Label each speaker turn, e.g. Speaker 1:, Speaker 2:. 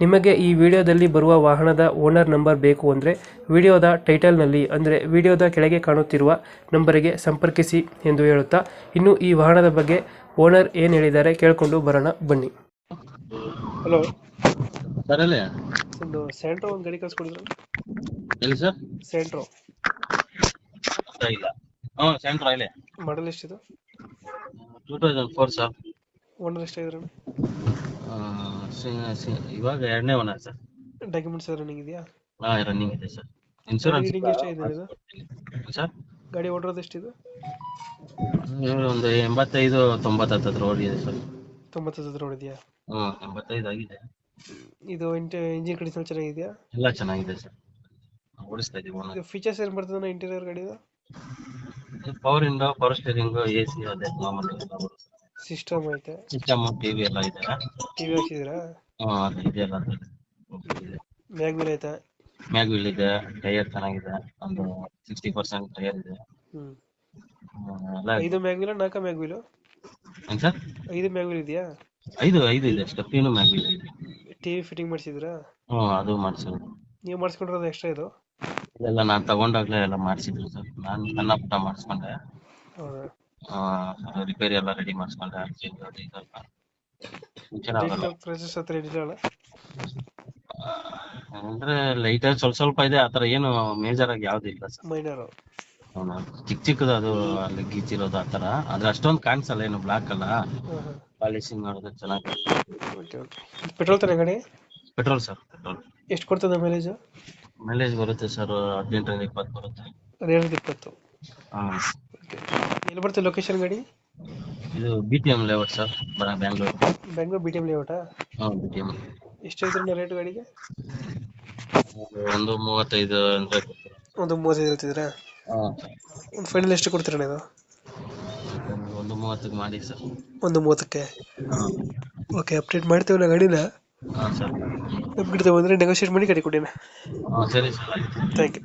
Speaker 1: ನಿಮಗೆ ಈ ವಿಡಿಯೋದಲ್ಲಿ ಬರುವ ವಾಹನದ ಓನರ್ ನಂಬರ್ ಬೇಕು ಅಂದರೆ ವಿಡಿಯೋದ ಟೈಟಲ್ನಲ್ಲಿ ಅಂದರೆ ವಿಡಿಯೋದ ಕೆಳಗೆ ಕಾಣುತ್ತಿರುವ ನಂಬರಿಗೆ ಸಂಪರ್ಕಿಸಿ ಎಂದು ಹೇಳುತ್ತಾ ಇನ್ನು ಈ ವಾಹನದ ಬಗ್ಗೆ ಓನರ್ ಏನು ಹೇಳಿದ್ದಾರೆ ಕೇಳಿಕೊಂಡು ಬರೋಣ ಬನ್ನಿ. ಹಲೋ. ಒಂದು ಸೆಂಟ್ರೋ ಒಂದು ಗಾಡಿ ಕಳ್ಸ್ಕೊಡಿದ್ರು?
Speaker 2: ಎಲ್ಲಿ ಸರ್. ಸೆಂಟ್ರೋ ಇಲ್ಲ. ಹ್ಞೂ ಸೆಂಟ್ರ್ ಇಲ್ಲೇ
Speaker 1: ಮಾಡಲ್ ಎಷ್ಟಿದೆ?
Speaker 2: Two thousand four sir.
Speaker 1: Owner ಎಷ್ಟಾಗಿದ್ರೆ
Speaker 2: ಇವಾಗ ಎರಡನೇ ಒನ್ ಸರ್.
Speaker 1: ಡಾಕ್ಯುಮೆಂಟ್ಸ್ ರನ್ನಿಂಗ್ ಇದೆಯಾ?
Speaker 2: ಹಾ ರನ್ನಿಂಗ್ ಇದೆ ಸರ್. ಇನ್ಶೂರೆನ್ಸ್? ಸರ್?
Speaker 1: ಗಾಡಿ ಓಡಿರೋದು ಎಷ್ಟಿದೆ?
Speaker 2: ಒಂದು ಎಂಬತ್ತೈದು ತೊಂಬತ್ತು ಹತ್ತತ್ರ ಓಡಿದೆ ಸರ್.
Speaker 1: ತೊಂಬತ್ತು ಹತ್ರ ಓಡಿದೆಯಾ?
Speaker 2: ಹಾ ಎಂಬತ್ತೈದು ಆಗಿದೆ.
Speaker 1: ಇದು ಇಂಟರ್ ಇಂಜಿನ್ ಕಂಡೀಷನ್ ಚೆನ್ನಾಗಿದೆಯಾ?
Speaker 2: ಎಲ್ಲ ಚೆನ್ನಾಗಿದೆ ಸರ್. ಓಡಿಸ್ತಾ ಇದೀವಿ
Speaker 1: ಫೀಚರ್ಸ್ ಏನು ಬರ್ತದೆ ಇಂಟೀರಿಯರ್ ಗಾಡಿದು
Speaker 2: power window power steering A C ಅದೇ ಮಾಮೂಲಿ
Speaker 1: ಸಿಸ್ಟಮ್ ಐತೆ.
Speaker 2: ಸಿಸ್ಟಮ್ ಟಿವಿ ಎಲ್ಲ ಇದೆ
Speaker 1: ಟಿವಿ ಹಾಕ್ಸಿದ್ದೀರಾ
Speaker 2: ಹಾ ಇದೆಲ್ಲ ಇದೆ.
Speaker 1: ಮ್ಯಾಗ್ ವೀಲ್ ಐತೆ.
Speaker 2: ಮ್ಯಾಗ್ ವೀಲ್ ಇದೆ ಟೈರ್ ಚೆನ್ನಾಗಿದೆ ಒಂದು ಸಿಕ್ಸ್ಟಿ ಪರ್ಸೆಂಟ್ ಟೈರ್ ಇದೆ.
Speaker 1: ಐದು ಮ್ಯಾಗ್ ವೀಲ್ ನಾಲ್ಕ ಮ್ಯಾಗ್ ವೀಲ್
Speaker 2: ಸರ್?
Speaker 1: ಐದು ಮ್ಯಾಗ್ ವೀಲ್ ಇದೆಯಾ?
Speaker 2: ಐದು ಐದು ಇದೆ ಸ್ಟೆಪ್ಪಿನೂ ಮ್ಯಾಗ್ ವೀಲ್ ಇದೆ.
Speaker 1: ಟಿವಿ ಫಿಟ್ಟಿಂಗ್ ಮಾಡಿಸಿದ್ರಾ
Speaker 2: ಹ್ಞೂ ಅದು ಮಾಡಿಸೋದು
Speaker 1: ನೀವು ಮಾಡಿಸ್ಕೊಂಡಿರೋದು ಎಕ್ಸ್ಟ್ರಾ ಇದು?
Speaker 2: ಇದೆಲ್ಲ ನಾನು ತಗೊಂಡಾಗಲೇ ಎಲ್ಲ ಮಾಡಿಸಿದ್ರು ಸರ್. ನಾನು ಸಣ್ಣ ಪುಟ್ಟ ಮಾಡಿಸ್ಕೊಂಡೆ. ರಿಪೇರಿ ಎಲ್ಲ ರೆಡಿ ಮಾಡಿಸ್ಕೊಂಡೆ
Speaker 1: ಪ್ರೈಸಸ್ ಹತ್ರ ಇಡಿಲ್ಲ
Speaker 2: ಅಂದ್ರೆ ಲೈಟ್ ಸ್ವಲ್ಪ ಸ್ವಲ್ಪ ಇದೆ ಆತರ ಏನು ಮೇಜರ್ ಆಗಿ ಯಾವ್ದು ಇಲ್ಲ ಸರ್.
Speaker 1: ಮೈನರ್
Speaker 2: ಚಿಕ್ಕ ಚಿಕ್ಕದು ಅದು ಅಲ್ಲಿ ಗೀಚಿರೋದು ಆತರ ಆದ್ರೆ ಅಷ್ಟೊಂದು ಕಾಣಿಸಲ್ಲ ಏನು ಬ್ಲಾಕ್ ಅಲ್ಲ. ಪಾಲಿಶಿಂಗ್ ಮಾಡೋದು ಚೆನ್ನಾಗಿ
Speaker 1: ಪೆಟ್ರೋಲ್ ತರ ಗಾಡಿ?
Speaker 2: ಪೆಟ್ರೋಲ್ ಸರ್ ಪೆಟ್ರೋಲ್
Speaker 1: ಎಷ್ಟು ಕೊಡ್ತದೆ ಮೈಲೇಜ್
Speaker 2: ಮೈಲೇಜ್ ಬರುತ್ತೆ ಸರ್ ಹದಿನೆಂಟರಿಂದ ಇಪ್ಪತ್ತು ಬರುತ್ತೆ.
Speaker 1: ಹನ್ನೆರಡು ಇಪ್ಪತ್ತು.
Speaker 2: ಹಾಂ.
Speaker 1: ಓಕೆ ಎಲ್ಲಿ ಬರ್ತದೆ ಲೊಕೇಶನ್ ಗಾಡಿ?
Speaker 2: ಇದು ಬಿ ಟಿ ಲೇಔಟ್ ಸರ್ ಬರ Bengaluru
Speaker 1: Bengaluru B T M ಲೇಔಟಾ
Speaker 2: ಹಾಂ ಬಿ ಟಿ ಎಂ
Speaker 1: ಎಷ್ಟು ಹೇಳ್ತೀರಿ ರೇಟ್ ಗಾಡಿಗೆ?
Speaker 2: ಒಂದು ಮೂವತ್ತೈದು ಅಂದ್ರೆ
Speaker 1: ಒಂದು ಮೂವತ್ತೈದು ಹೇಳ್ತಿದ್ದೀರಾ?
Speaker 2: ಹಾಂ.
Speaker 1: ಒಂದು ಫೈನಲ್ ಎಷ್ಟು ಕೊಡ್ತೀರಣ್ಣ ನೀವು
Speaker 2: ಒಂದು ಮೂವತ್ತಕ್ಕೆ ಮಾಡಿ ಸರ್
Speaker 1: ಒಂದು ಮೂವತ್ತಕ್ಕೆ?
Speaker 2: ಹಾಂ.
Speaker 1: ಓಕೆ ಅಪ್ಡೇಟ್ ಮಾಡ್ತೀವಲ್ಲ ಗಾಡಿನ.
Speaker 2: ಹಾಂ ಸರ್
Speaker 1: ಅಪ್ಡೇಟ್ ಬಂದರೆ ನೆಗೋಷಿಯೇಟ್ ಮಾಡಿ ಗಾಡಿ ಕೊಡಿ
Speaker 2: ಹಾಂ ಸರಿ ಸರ್
Speaker 1: ಥ್ಯಾಂಕ್ ಯು